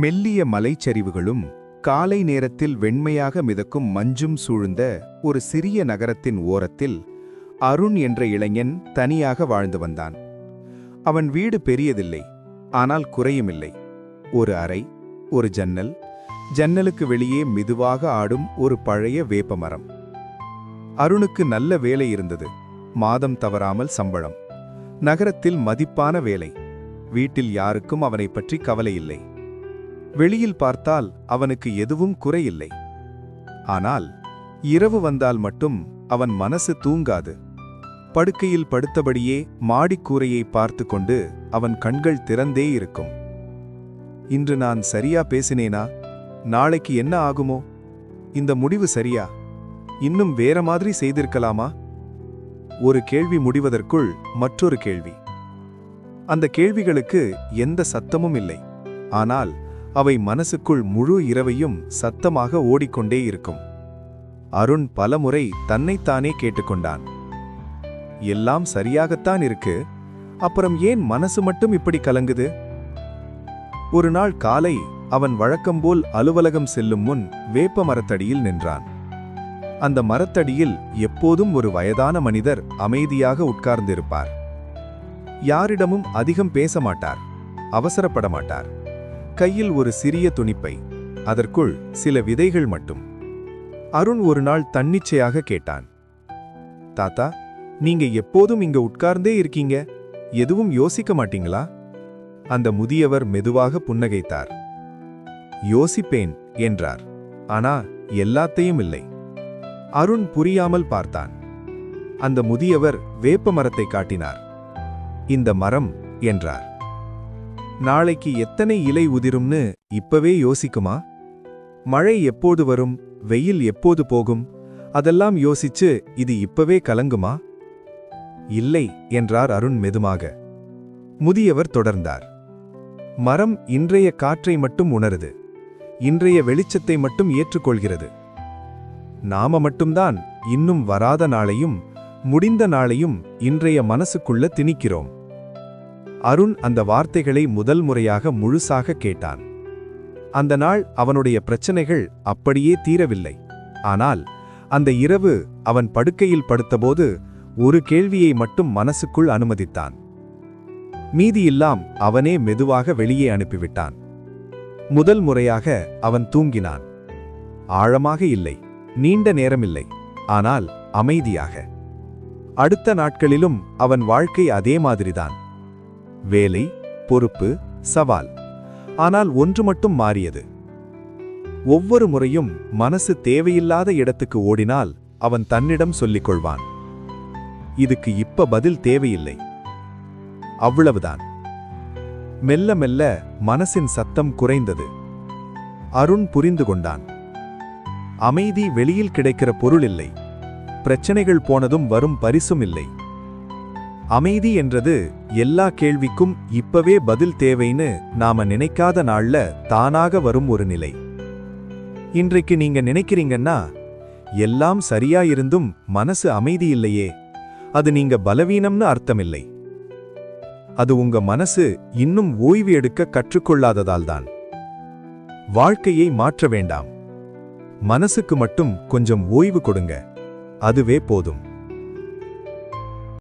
மெல்லிய மலைச்சரிவுகளும் காலை நேரத்தில் வெண்மையாக மிதக்கும் மஞ்சும் சூழ்ந்த ஒரு சிறிய நகரத்தின் ஓரத்தில் அருண் என்ற இளைஞன் தனியாக வாழ்ந்து வந்தான். அவன் வீடு பெரியதில்லை ஆனால் குறையுமில்லை. ஒரு அறை ஒரு ஜன்னல் ஜன்னலுக்கு வெளியே மெதுவாக ஆடும் ஒரு பழைய வேப்பமரம். அருணுக்கு நல்ல வேலை இருந்தது மாதம் தவறாமல் சம்பளம். நகரத்தில் மதிப்பான வேலை வீட்டில் யாருக்கும் அவனைப் பற்றி கவலை இல்லை. வெளியில் பார்த்தால் அவனுக்கு எதுவும் குறையில்லை. ஆனால் இரவு வந்தால் மட்டும் அவன் மனசு தூங்காது. படுக்கையில் படுத்தபடியே மாடிக்கூரையை பார்த்து கொண்டு அவன் கண்கள் திறந்தே இருக்கும். இன்று நான் சரியா பேசினேனா? நாளைக்கு என்ன ஆகுமோ? இந்த முடிவு சரியா? இன்னும் வேற மாதிரி செய்திருக்கலாமா? ஒரு கேள்வி முடிவதற்குள் மற்றொரு கேள்வி. அந்த கேள்விகளுக்கு எந்த சத்தமும் இல்லை. ஆனால் அவை மனசுக்குள் முழு இரவையும் சத்தமாக ஓடிக்கொண்டே இருக்கும். அருண் பலமுறை தன்னைத்தானே கேட்டுக்கொண்டான். எல்லாம் சரியாகத்தான் இருக்கு. அப்புறம் ஏன் மனசு மட்டும் இப்படி கலங்குது? ஒரு நாள் காலை அவன் வழக்கம்போல் அலுவலகம் செல்லும் முன் வேப்ப மரத்தடியில் நின்றான். அந்த மரத்தடியில் எப்போதும் ஒரு வயதான மனிதர் அமைதியாக உட்கார்ந்திருப்பார். யாரிடமும் அதிகம் பேச மாட்டார். அவசரப்பட மாட்டார். கையில் ஒரு சிறிய துணிப்பை அதற்குள் சில விதைகள் மட்டும். அருண் ஒரு நாள் தன்னிச்சையாக கேட்டான். தாத்தா நீங்க எப்போதும் இங்க உட்கார்ந்தே இருக்கீங்க. எதுவும் யோசிக்க மாட்டீங்களா? அந்த முதியவர் மெதுவாக புன்னகைத்தார். யோசிப்பேன் என்றார். ஆனா எல்லாத்தையும் இல்லை. அருண் புரியாமல் பார்த்தான். அந்த முதியவர் வேப்ப மரத்தை காட்டினார். இந்த மரம் என்றார். நாளைக்கு எத்தனை இலை உதிரும்னு இப்பவே யோசிக்குமா? மழை எப்போது வரும் வெயில் எப்போது போகும்? அதெல்லாம் யோசிச்சு இது இப்பவே கலங்குமா? இல்லை என்றார் அருண் மெதுமாக. முதியவர் தொடர்ந்தார். மரம் இன்றைய காற்றை மட்டும் உணருது. இன்றைய வெளிச்சத்தை மட்டும் ஏற்றுக்கொள்கிறது. நாம மட்டும்தான் இன்னும் வராத நாளையும் முடிந்த நாளையும் இன்றைய மனசுக்குள்ள திணிக்கிறோம். அருண் அந்த வார்த்தைகளை முதல் முறையாக முழுசாக கேட்டான். அந்த நாள் அவனுடைய பிரச்சனைகள் அப்படியே தீரவில்லை. ஆனால் அந்த இரவு அவன் படுக்கையில் படுத்தபோது ஒரு கேள்வியை மட்டும் மனசுக்குள் அனுமதித்தான். மீதியெல்லாம் அவனே மெதுவாக வெளியே அனுப்பிவிட்டான். முதல் முறையாக அவன் தூங்கினான். ஆழமாக இல்லை நீண்ட நேரமில்லை ஆனால் அமைதியாக. அடுத்த நாட்களிலும் அவன் வாழ்க்கை அதே மாதிரிதான். வேலை பொறுப்பு சவால். ஆனால் ஒன்று மட்டும் மாறியது. ஒவ்வொரு முறையும் மனசு தேவையில்லாத இடத்துக்கு ஓடினால் அவன் தன்னிடம் சொல்லிக் கொள்வான் இதுக்கு இப்ப பதில் தேவையில்லை. அவ்வளவுதான். மெல்ல மெல்ல மனசின் சத்தம் குறைந்தது. அருண் புரிந்து கொண்டான். அமைதி வெளியில் கிடைக்கிற பொருள் இல்லை. பிரச்சனைகள் போனதும் வரும் பரிசும் இல்லை. அமைதி என்றது எல்லா கேள்விக்கும் இப்பவே பதில் தேவைன்னு நாம நினைக்காத நாள்ல தானாக வரும் ஒரு நிலை. இன்றைக்கு நீங்க நினைக்கிறீங்கன்னா எல்லாம் சரியா இருந்தும் மனசு அமைதி இல்லையே அது நீங்க பலவீனம்னு அர்த்தமில்லை. அது உங்க மனசு இன்னும் ஓய்வு எடுக்க கற்றுக்கொள்ளாததால்தான். வாழ்க்கையை மாற்ற வேண்டாம். மனசுக்கு மட்டும் கொஞ்சம் ஓய்வு கொடுங்க. அதுவே போதும்.